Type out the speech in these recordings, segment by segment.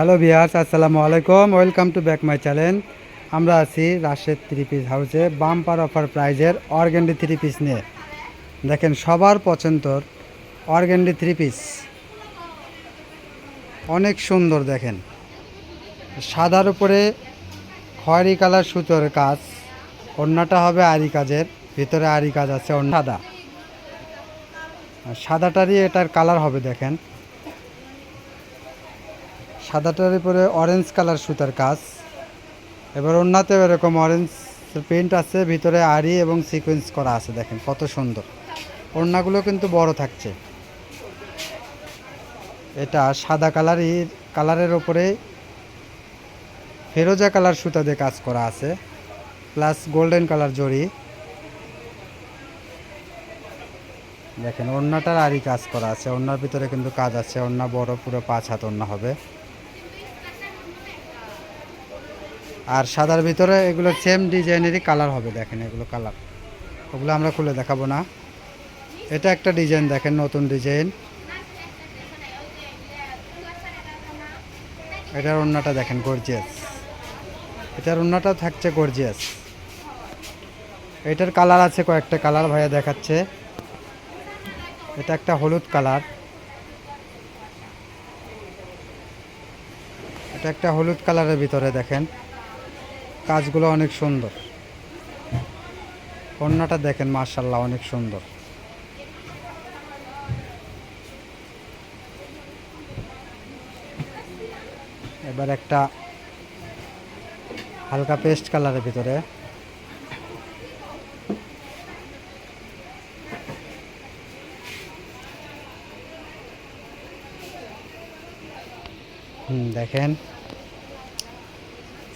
Hello viewers আসসালামু আলাইকুম welcome to back my channel আমরা আছি রাশেদ থ্রি পিস হাউসে বাম্পার অফার প্রাইজের অর্গেন্ডি থ্রি পিস নিয়ে। দেখেন, সবার পছন্দর অর্গেন্ডি থ্রি পিস অনেক সুন্দর, দেখেন। সাদার উপরে খয়েরি কালার সুতোর কাজ। অন্যটা হবে আরি কাজের। ভিতরে আরি কাজ আছে, অন্য সাদা। সাদাটারই এটার কালার হবে, দেখেন। সাদাটার উপরে অরেঞ্জ কালার সুতার কাজ। এবার অন্যতেও এরকম অরেঞ্জ প্রিন্ট আছে, ভিতরে আড়ি এবং সিকোয়েন্স করা আছে, দেখেন কত সুন্দর। ওড়নাগুলো কিন্তু বড় থাকছে। এটা সাদা কালারই কালারের ওপরে ফেরোজা কালার সুতা দিয়ে কাজ করা আছে প্লাস গোল্ডেন কালার জড়ি দেখেন, ওড়নাটার আরই কাজ করা আছে, ওড়নার ভিতরে কিন্তু কাজ আছে, ওড়না বড়, পুরো পাঁচ হাত ওড়না হবে। আর সাদার ভিতরে এগুলো সেম ডিজাইনেরই কালার হবে, দেখেন এগুলো কালার ওগুলো আমরা খুলে দেখাবো না। এটা একটা ডিজাইন, দেখেন নতুন ডিজাইন। এটার ওড়নাটা দেখেন গর্জিয়াস এটার ওড়নাটা থাকছে গর্জিয়াস এটার কালার আছে কয়েকটা কালার ভাইয়া দেখাচ্ছে। এটা একটা হলুদ কালার এটা একটা হলুদ কালারের ভিতরে দেখেন। কাজগুলো অনেক সুন্দর। কন্যাটা দেখেন মার্শাল্লাহ অনেক সুন্দর। এবার একটা হালকা পেস্ট কালারের ভিতরে। হুম, দেখেন।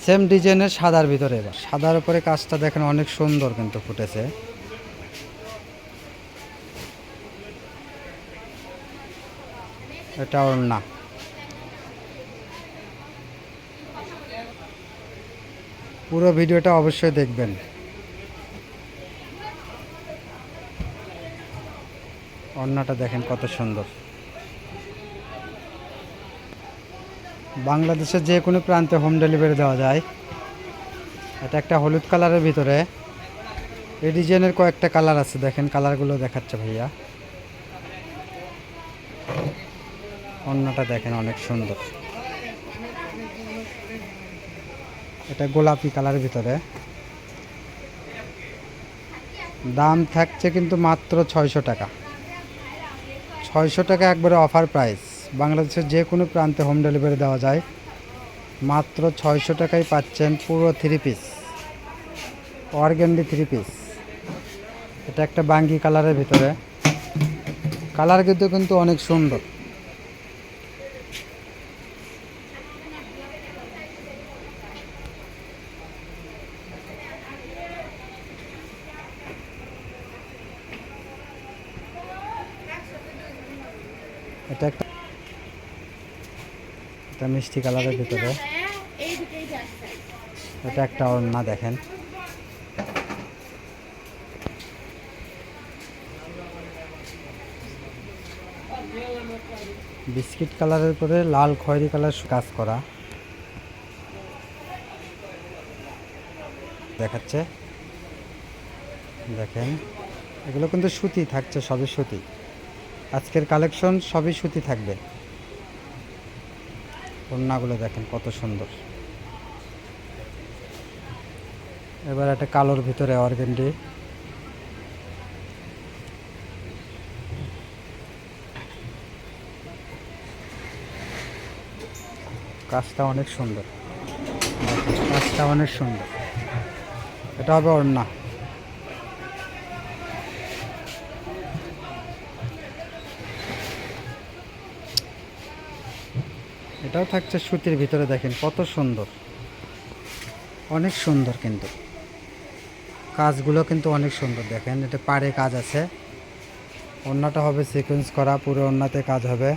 সেম ডিজাইনের সাদার ভিতরে এবার। সাদার উপরে কাজটা দেখেন অনেক সুন্দর কিন্তু ফুটেছে। এটা ওর না। পুরো ভিডিওটা অবশ্যই দেখবেন। অন্যটা দেখেন কত সুন্দর। বাংলাদেশের যে কোনো প্রান্তে হোম ডেলিভারি দেওয়া যায়। এটা একটা হলুদ কালারের ভিতরে। এই ডিজাইনের কয়েকটা কালার আছে, দেখেন কালারগুলো দেখাচ্ছে ভাইয়া। অন্যটা দেখেন অনেক সুন্দর। এটা গোলাপি কালারের ভিতরে। দাম থাকছে কিন্তু মাত্র ছয়শো টাকা। ছয়শো টাকা একবারে অফার প্রাইস বাংলাদেশের যে কোনো প্রান্তে হোম ডেলিভারি দেওয়া যায়। মাত্র ছয়শো টাকায় পাচ্ছেন পুরো three piece organdie three piece এটা একটা বাঙ্গি কালারের ভিতরে। কালার কিন্তু কিন্তু অনেক সুন্দর এটা একটা এটা মিষ্টি কালারের ভিতরে। এটা একটা ওড়না দেখেন। বিস্কিট কালারের উপরে লাল খয়েরি কালার কাজ করা। দেখাচ্ছে। দেখেন। এগুলো কিন্তু সুতি থাকছে সবই সুতি। আজকের কালেকশন সবই সুতি থাকবে। ওড়নাগুলো দেখেন কত সুন্দর। এবার একটা কালোর ভিতরে অর্গেন্ডি। কাজটা অনেক সুন্দর। কাজটা অনেক সুন্দর। এটা হবে ওড়না। এটাও থাকছে সুতির ভিতরে, দেখেন কত সুন্দর। অনেক সুন্দর কিন্তু। কাজগুলো কিন্তু অনেক সুন্দর, দেখেন এটা পাড়ে কাজ আছে। অন্যটা হবে সিকোয়েন্স করা, পুরো অন্যতে কাজ হবে।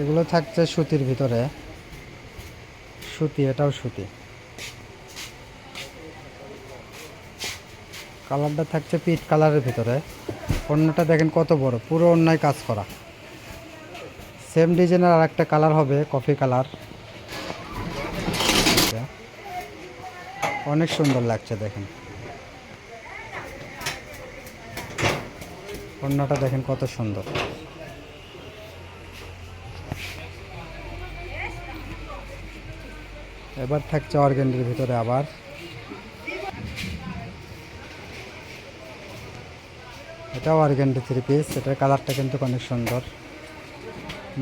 এগুলো থাকছে সুতির ভিতরে। সুতি, এটাও সুতি। কালারটা থাকছে পিট কালারের ভিতরে। অন্যটা দেখেন কত বড়, পুরো অন্যায় কাজ করা। সেম ডিজাইনের আর একটা কালার হবে, কফি কালার। অনেক সুন্দর লাগছে দেখেন। অন্যটা দেখেন কত সুন্দর। এবার থাকছে অর্গেন্ডির ভিতরে আবার। এটাও অর্গেন্ডি থ্রি পিস, এটার কালারটা কিন্তু অনেক সুন্দর।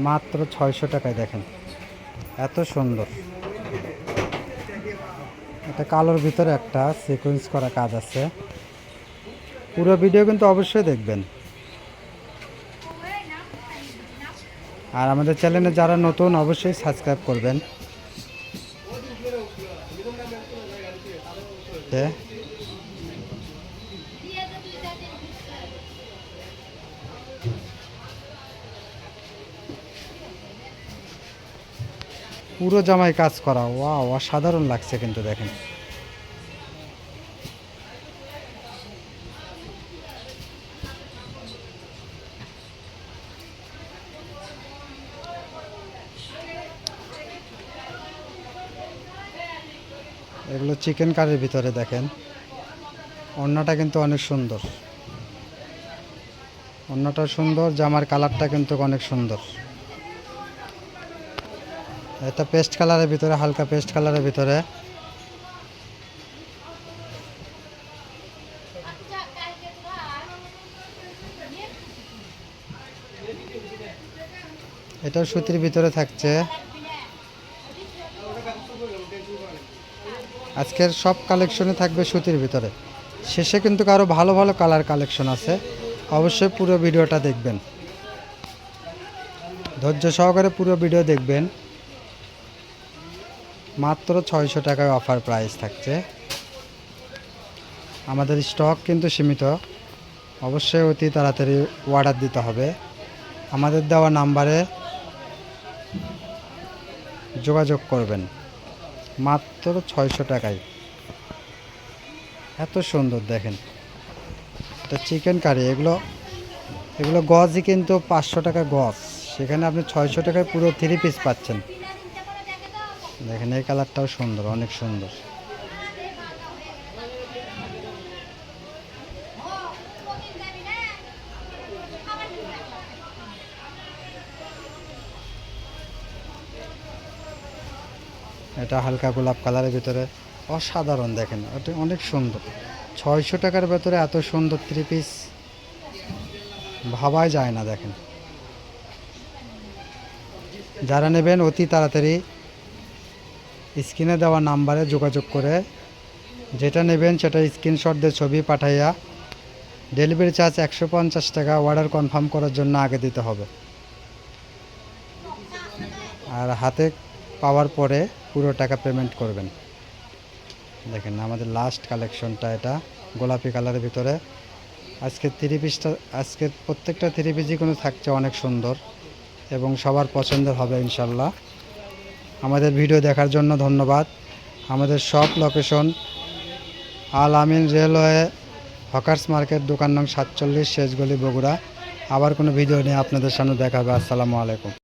মাত্র ছয়শো টাকায় দেখেন। এত সুন্দর। এটা কালোর ভিতরে একটা সিকোয়েন্স করা কাজ আছে। পুরো ভিডিও কিন্তু অবশ্যই দেখবেন। আর আমাদের চ্যানেলে যারা নতুন, অবশ্যই সাবস্ক্রাইব করবেন। পুরো জামায় কাজ করা। ওয়াও, অসাধারণ লাগছে কিন্তু দেখেন। এগুলো চিকেন কারির ভিতরে দেখেন। অন্যটা কিন্তু অনেক সুন্দর। অন্যটা সুন্দর, জামার কালারটা কিন্তু অনেক সুন্দর। এটা পেস্ট কালারের ভিতরে, হালকা পেস্ট কালারের ভিতরে। এটাও সুতির ভিতরে থাকছে। আজকের সব কালেকশনে থাকবে সুতির ভিতরে। শেষে কিন্তু আরও ভালো ভালো কালার কালেকশন আছে। অবশ্যই পুরো ভিডিওটা দেখবেন। ধৈর্য সহকারে পুরো ভিডিও দেখবেন। মাত্র ছয়শো টাকায় অফার প্রাইস থাকছে। আমাদের স্টক কিন্তু সীমিত। অবশ্যই অতি তাড়াতাড়ি অর্ডার দিতে হবে। আমাদের দেওয়া নাম্বারে যোগাযোগ করবেন। মাত্র ছয়শো টাকায়। এত সুন্দর দেখেন। এটা চিকেন কারি এগুলো এগুলো গজই কিন্তু পাঁচশো টাকা গজ। সেখানে আপনি ছয়শো টাকায় পুরো থ্রি পিস পাচ্ছেন। দেখেন, এই কালারটাও সুন্দর, অনেক সুন্দর। এটা হালকা গোলাপ কালারের ভিতরে। অসাধারণ দেখেন, এটা অনেক সুন্দর। ছয়শো টাকার ভেতরে এত সুন্দর থ্রি পিস ভাবাই যায় না দেখেন। যারা নেবেন অতি তাড়াতাড়ি স্ক্রিনে দেওয়া নাম্বারে যোগাযোগ করে। যেটা নেবেন সেটা স্ক্রিনশট দিয়ে ছবি পাঠাইয়া ডেলিভারি চার্জ একশো পঞ্চাশ টাকা অর্ডার কনফার্ম করার জন্য আগে দিতে হবে। আর হাতে পাওয়ার পরে পুরো টাকা পেমেন্ট করবেন। দেখেন আমাদের লাস্ট কালেকশনটা এটা, গোলাপি কালারের ভিতরে। আজকে থ্রি পিসটা আজকের প্রত্যেকটা থ্রি পিসই কোনো থাকছে অনেক সুন্দর এবং সবার পছন্দের হবে ইনশাল্লাহ আমাদের ভিডিও দেখার জন্য ধন্যবাদ। আমাদের সব location Al Amin railway hawkers market, দোকান নাম সাতচল্লিশ, শেষগলি বগুড়া। আবার কোনো ভিডিও নিয়ে আপনাদের সামনে দেখাবে। আসসালামু আলাইকুম।